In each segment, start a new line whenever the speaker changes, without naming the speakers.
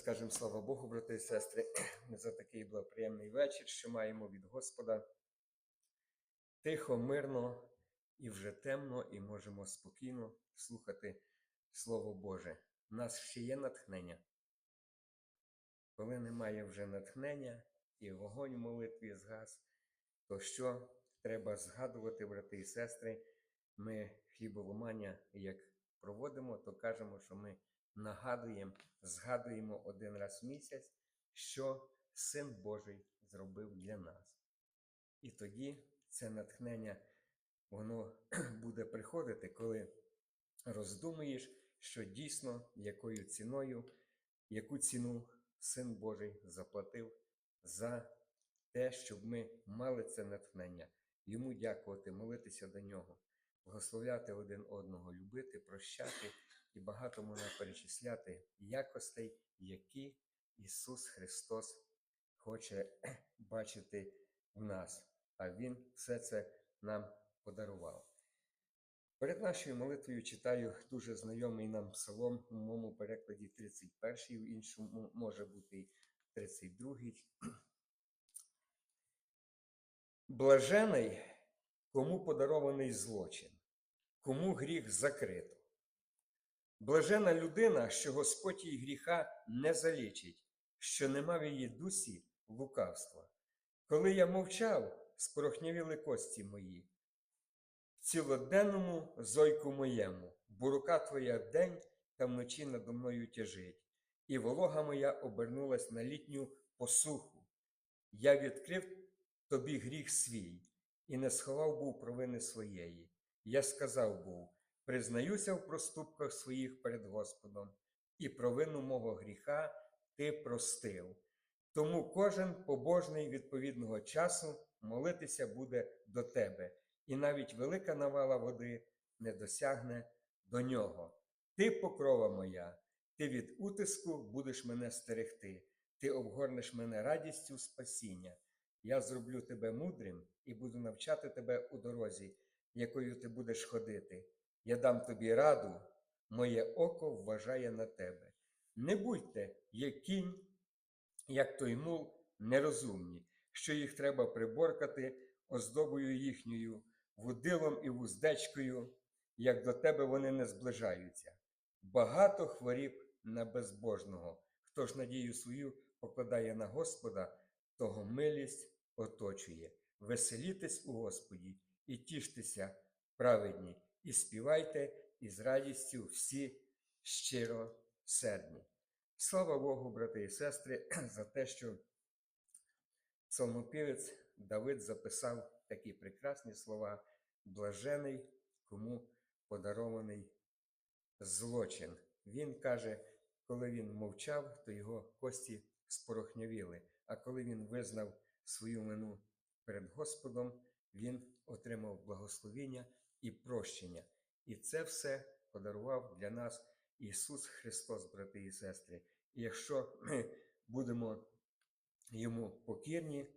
скажемо слава Богу, брати і сестри, за такий благоприємний вечір, що маємо від Господа. Тихо, мирно і вже темно, і можемо спокійно слухати Слово Боже. У нас ще є натхнення. Коли немає вже натхнення і вогонь в молитві згас, то що треба згадувати, брати і сестри? Ми хліболомання як проводимо, то кажемо, що ми нагадуємо, згадуємо один раз в місяць, що Син Божий зробив для нас. І тоді це натхнення, воно буде приходити, коли роздумуєш, що дійсно якою ціною, яку ціну Син Божий заплатив за те, щоб ми мали це натхнення, йому дякувати, молитися до нього, благословляти один одного, любити, прощати і багато можна перечисляти якостей, які Ісус Христос хоче бачити в нас, а Він все це нам подарував. Перед нашою молитвою читаю дуже знайомий нам псалом у моєму перекладі 31, в іншому може бути і 32. Блажений, кому подарований злочин, кому гріх закрито. Блажена людина, що Господь їй гріха не залічить, що нема в її дусі лукавства. Коли я мовчав, спорохнявіли кості мої. В цілоденному зойку моєму, бо рука твоя вдень та вночі надо мною тяжить, і волога моя обернулась на літню посуху. Я відкрив тобі гріх свій, і не сховав був провини своєї. Я сказав був, признаюся в проступках своїх перед Господом, і провину мого гріха ти простив. Тому кожен побожний відповідного часу молитися буде до тебе, і навіть велика навала води не досягне до нього. Ти покрова моя, ти від утиску будеш мене стерегти, ти обгорнеш мене радістю спасіння. Я зроблю тебе мудрим і буду навчати тебе у дорозі, якою ти будеш ходити. Я дам тобі раду, моє око вважає на тебе. Не будьте, як кінь, як той мул, нерозумні, що їх треба приборкати оздобою їхньою, вудилом і вуздечкою, як до тебе вони не зближаються. Багато хворіб на безбожного. Хто ж надію свою покладає на Господа, того милість оточує. Веселітесь у Господі і тіштеся, праведні, і співайте із радістю всі щиро сердні. Слава Богу, брати і сестри, за те, що псалмопівець Давид записав такі прекрасні слова: блажений, кому подарований злочин. Він каже, коли він мовчав, то його кості спорохнявіли. А коли він визнав свою вину перед Господом, він отримав благословіння і прощення. І це все подарував для нас Ісус Христос, брати і сестри. І якщо ми будемо Йому покірні,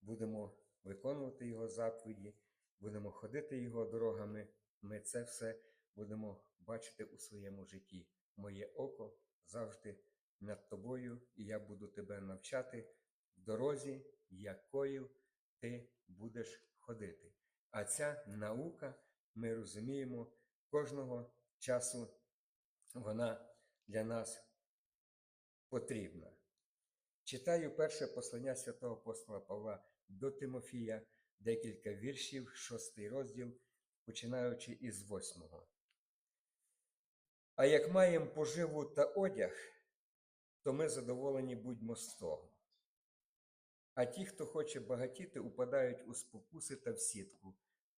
будемо виконувати Його заповіді, будемо ходити Його дорогами, ми це все будемо бачити у своєму житті. Моє око завжди над тобою, і я буду тебе навчати в дорозі, якою ти будеш ходити. А ця наука, ми розуміємо, кожного часу вона для нас потрібна. Читаю перше послання святого апостола Павла до Тимофія, декілька віршів, шостий розділ, починаючи із восьмого. А як маємо поживу та одяг, то ми задоволені будьмо з того. А ті, хто хоче багатіти, упадають у спокуси та в сітку,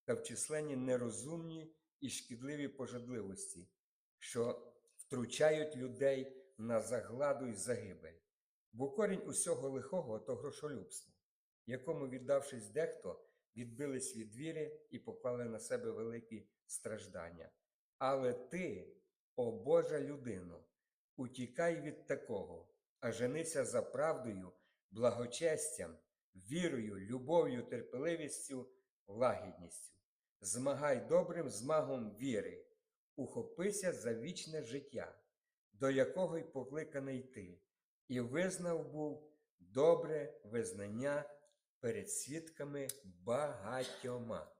та в численні нерозумні і шкідливі пожадливості, що втручають людей на загладу й загибель. Бо корінь усього лихого то грошолюбство, якому, віддавшись дехто, відбились від віри і поклали на себе великі страждання. Але ти, о Божа людино, утікай від такого, а женися за правдою, благочестям, вірою, любов'ю, терпеливістю, лагідністю. Змагай добрим змагом віри, ухопися за вічне життя, до якого й покликаний ти, і визнав був добре визнання перед свідками багатьома.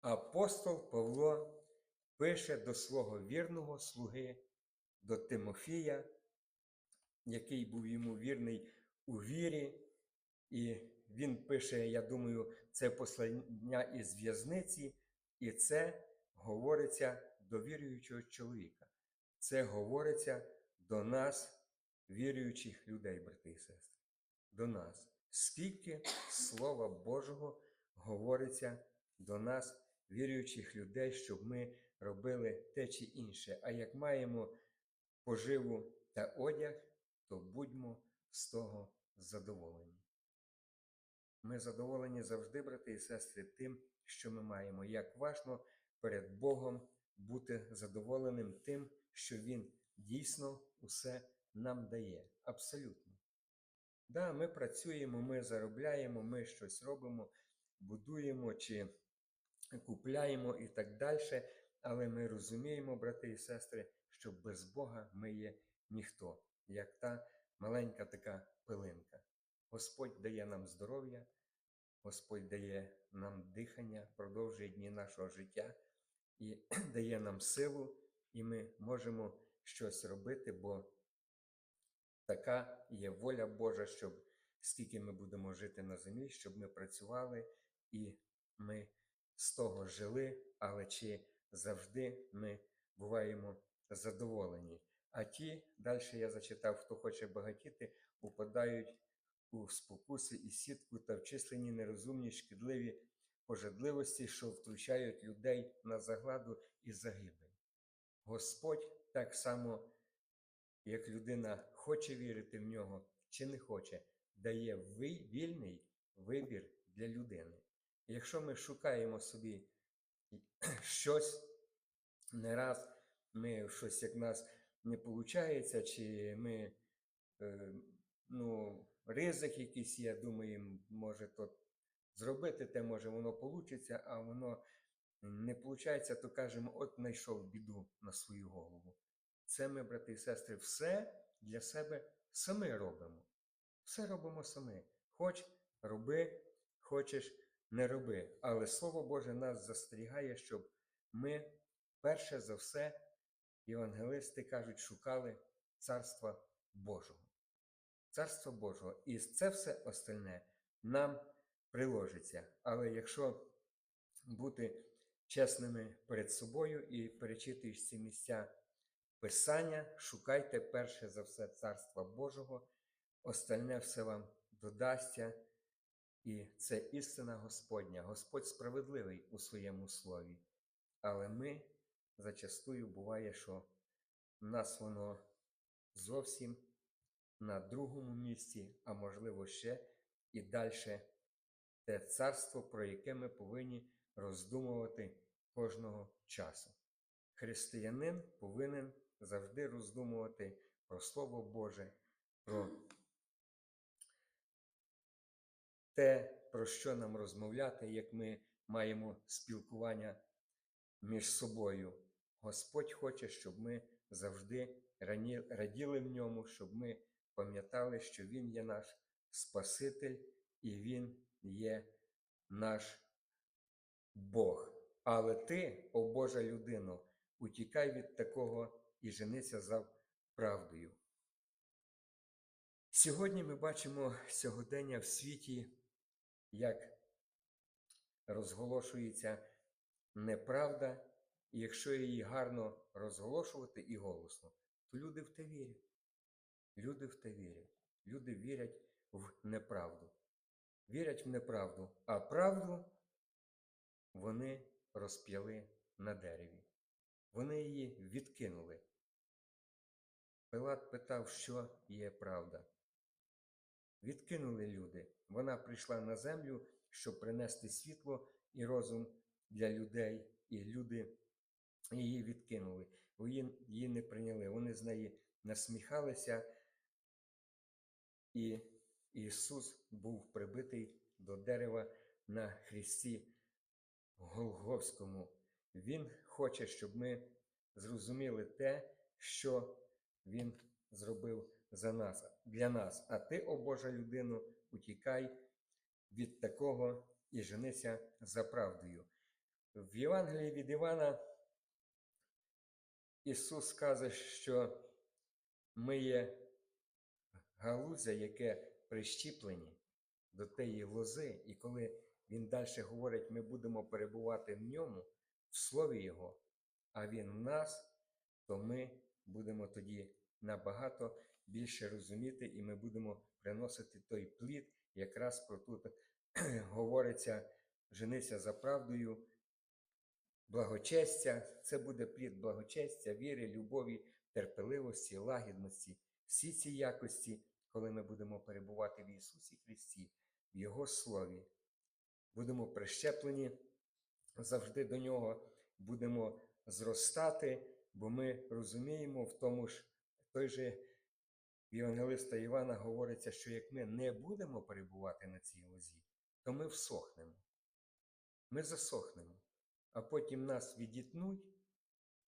Апостол Павло пише до свого вірного слуги, до Тимофія, який був йому вірний у вірі, і він пише, я думаю, це послання із в'язниці, і це говориться до віруючого чоловіка. Це говориться до нас, віруючих людей, брати і сестри. До нас. Скільки Слова Божого говориться до нас, віруючих людей, щоб ми робили те чи інше. А як маємо поживу та одяг, то будьмо з того задоволені. Ми задоволені завжди, брати і сестри, тим, що ми маємо. Як важно перед Богом бути задоволеним тим, що Він дійсно усе нам дає. Абсолютно. Да, ми працюємо, ми заробляємо, ми щось робимо, будуємо чи купляємо і так далі. Але ми розуміємо, брати і сестри, що без Бога ми є ніхто, як та маленька така пилинка. Господь дає нам здоров'я, Господь дає нам дихання, продовжує дні нашого життя і дає нам силу, і ми можемо щось робити, бо така є воля Божа, щоб скільки ми будемо жити на землі, щоб ми працювали і ми з того жили, але чи завжди ми буваємо задоволені. А ті, далі я зачитав, хто хоче багатіти, упадають у спокуси і сітку та вчислені нерозумні, шкідливі пожадливості, що втручають людей на загладу і загибель. Господь так само, як людина хоче вірити в нього чи не хоче, дає вільний вибір для людини. Якщо ми шукаємо собі щось, не раз ми щось як нас не виходить, чи ми е, ну, ризик якийсь є, думаємо, може то зробити те, може воно вийде, а воно не виходить, то кажемо, от знайшов біду на свою голову. Це ми, брати і сестри, все для себе самі робимо. Все робимо самі. Хоч роби, хочеш не роби. Але Слово Боже нас застерігає, щоб ми перше за все, євангелисти кажуть, шукали Царства Божого. Царство Божого. І це все остальне нам приложиться. Але якщо бути чесними перед собою і перечитуєш ці місця Писання, шукайте перше за все Царства Божого, остальне все вам додасться. І це істина Господня. Господь справедливий у своєму слові. Але ми зачастую буває, що нас воно зовсім на другому місці, а можливо ще і далі те царство, про яке ми повинні роздумувати кожного часу. Християнин повинен завжди роздумувати про Слово Боже, про те, про що нам розмовляти, як ми маємо спілкування між собою. Господь хоче, щоб ми завжди раділи в ньому, щоб ми пам'ятали, що Він є наш Спаситель і Він є наш Бог. Але ти, о Божа людино, утікай від такого і женися за правдою. Сьогодні ми бачимо сьогодення в світі, як розголошується неправда, і якщо її гарно розголошувати і голосно, то люди в те вірять. Люди в те вірять. Люди вірять в неправду. Вірять в неправду, а правду вони розп'яли на дереві. Вони її відкинули. Пилат питав, що є правда. Відкинули люди. Вона прийшла на землю, щоб принести світло і розум для людей, і люди її відкинули. Її, не прийняли. Вони з неї насміхалися, і Ісус був прибитий до дерева на хресті Голговському. Він хоче, щоб ми зрозуміли те, що Він зробив за нас, для нас. А ти, о Божа людину, утікай від такого і женися за правдою. В Євангелії від Івана Ісус каже, що ми є галузя, яке прищіплені до тієї лози, і коли він далі говорить, ми будемо перебувати в ньому, в слові Його, а Він в нас, то ми будемо тоді набагато більше розуміти, і ми будемо приносити той плід, якраз про тут говориться, женися за правдою, благочестя. Це буде плід благочестя, віри, любові, терпеливості, лагідності. Всі ці якості, коли ми будемо перебувати в Ісусі Христі, в Його Слові, будемо прищеплені завжди до Нього, будемо зростати, бо ми розуміємо в тому ж той же Євангелиста Івана говориться, що як ми не будемо перебувати на цій лозі, то ми всохнемо. Ми засохнемо, а потім нас відітнуть,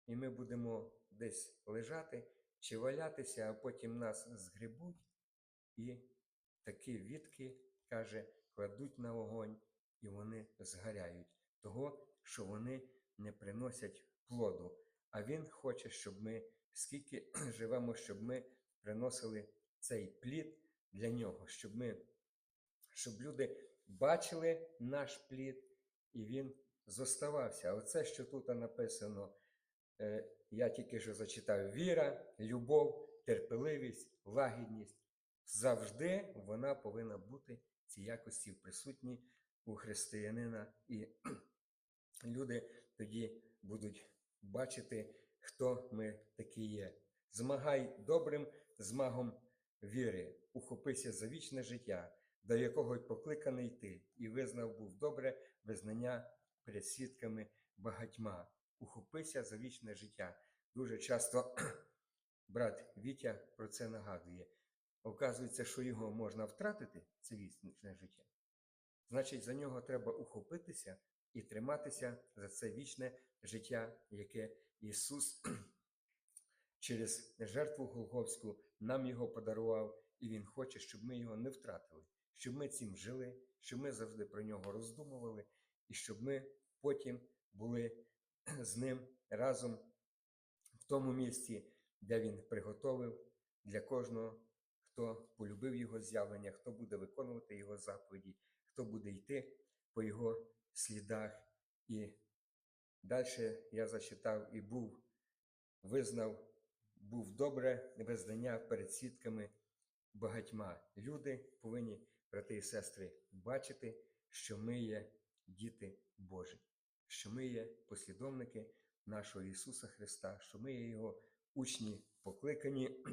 і ми будемо десь лежати чи валятися, а потім нас згребуть і такі відки, каже, кладуть на вогонь, і вони згаряють, того, що вони не приносять плоду. А Він хоче, щоб ми, скільки живемо, щоб ми приносили цей плід для нього, щоб ми, щоб люди бачили наш плід, і він зоставався. Оце, що тут написано, е, я тільки що зачитав: віра, любов, терпеливість, лагідність. Завжди вона повинна бути ці якості присутні у християнина, і люди тоді будуть бачити, хто ми такі є. Змагай добрим змагом віри, ухопися за вічне життя, до якого й покликаний ти, і визнав був добре визнання перед свідками багатьма. Ухопися за вічне життя. Дуже часто брат Вітя про це нагадує. Оказується, що його можна втратити, це вічне життя. Значить, за нього треба ухопитися і триматися за це вічне життя, яке Ісус через жертву Голговську нам його подарував, і Він хоче, щоб ми його не втратили, щоб ми цим жили, щоб ми завжди про нього роздумували, і щоб ми потім були з ним разом в тому місці, де він приготовив для кожного, хто полюбив його з'явлення, хто буде виконувати його заповіді, хто буде йти по його слідах. І далі я зачитав і був, визнав, був добре визнання перед свідками багатьма. Люди повинні, брати і сестри, бачити, що ми є діти Божі, що ми є послідовники нашого Ісуса Христа, що ми є Його учні покликані,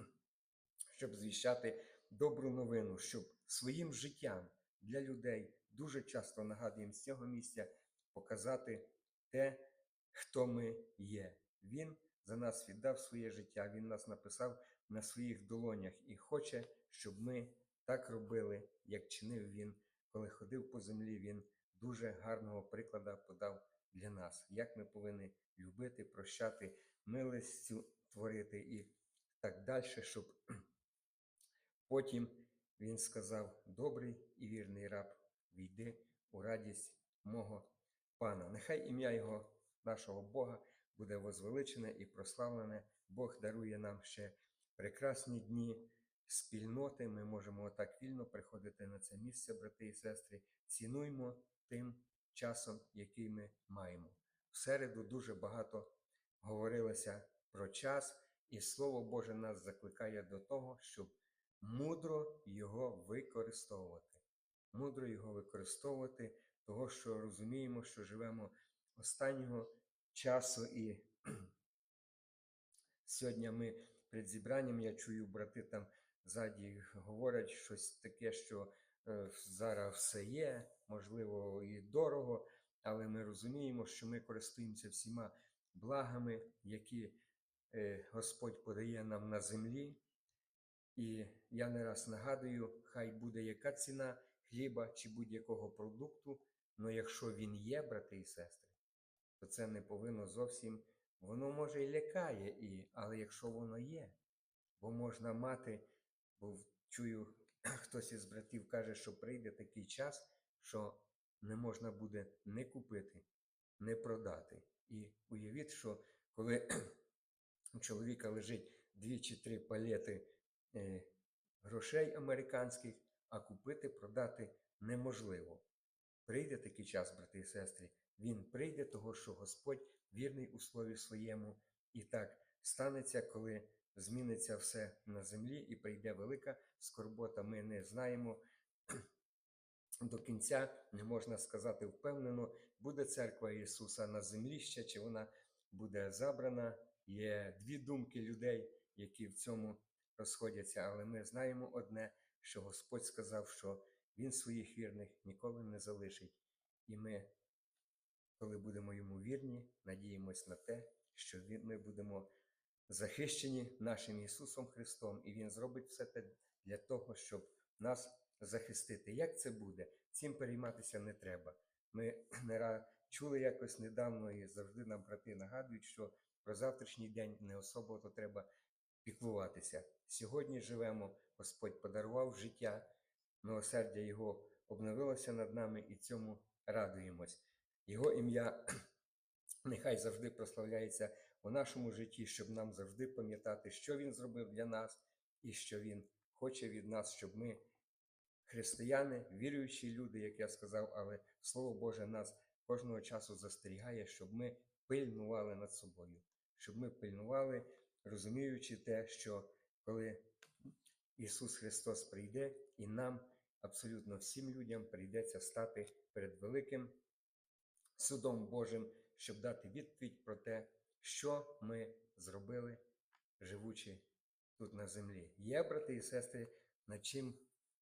щоб звіщати добру новину, щоб своїм життям для людей дуже часто нагадуємо з цього місця показати те, хто ми є. Він за нас віддав своє життя, Він нас написав на своїх долонях і хоче, щоб ми так робили, як чинив Він, коли ходив по землі. Він дуже гарного прикладу подав для нас, як ми повинні любити, прощати, милостю творити і так далі, щоб потім він сказав: добрий і вірний раб, війди у радість мого пана. Нехай ім'я Його, нашого Бога, буде возвеличене і прославлене. Бог дарує нам ще прекрасні дні спільноти. Ми можемо отак вільно приходити на це місце, брати і сестри. Цінуймо тим часом, який ми маємо. В середу дуже багато говорилося про час, і Слово Боже нас закликає до того, щоб мудро його використовувати. Мудро його використовувати, того, що розуміємо, що живемо останнього часу. І сьогодні ми перед зібранням я чую, брати там ззаді говорять щось таке, що е, зараз все є, можливо, і дорого, але ми розуміємо, що ми користуємося всіма благами, які е, Господь подає нам на землі. І я не раз нагадую, хай буде яка ціна хліба чи будь-якого продукту, але якщо він є, брати і сестри, то це не повинно зовсім, воно може і лякає, і, але якщо воно є, бо можна мати бо чую, хтось із братів каже, що прийде такий час, що не можна буде не купити, не продати. І уявіть, що коли у чоловіка лежить дві чи три палети грошей американських, а купити, продати неможливо. Прийде такий час, брати і сестри, він прийде, того, що Господь вірний у слові своєму, і так станеться, коли зміниться все на землі і прийде велика скорбота. Ми не знаємо до кінця, не можна сказати впевнено, буде церква Ісуса на землі ще, чи вона буде забрана. Є дві думки людей, які в цьому розходяться, але ми знаємо одне, що Господь сказав, що Він своїх вірних ніколи не залишить. І ми, коли будемо йому вірні, надіємось на те, що ми будемо захищені нашим Ісусом Христом, і Він зробить все те для того, щоб нас захистити. Як це буде? Цим перейматися не треба. Ми не чули якось недавно і завжди нам брати нагадують, що про завтрашній день не особо то треба піклуватися. Сьогодні живемо, Господь подарував життя, милосердя Його обновилося над нами і цьому радуємось. Його ім'я нехай завжди прославляється у нашому житті, щоб нам завжди пам'ятати, що Він зробив для нас і що Він хоче від нас, щоб ми, християни, віруючі люди, як я сказав, але Слово Боже нас кожного часу застерігає, щоб ми пильнували над собою, щоб ми пильнували, розуміючи те, що коли Ісус Христос прийде, і нам, абсолютно всім людям, прийдеться стати перед великим судом Божим, щоб дати відповідь про те, що ми зробили, живучи тут на землі. Є, брати і сестри, над чим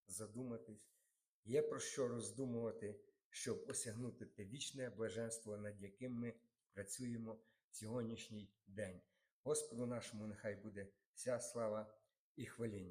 задуматись, є про що роздумувати, щоб осягнути те вічне блаженство, над яким ми працюємо в сьогоднішній день. Господу нашому нехай буде вся слава і хваління.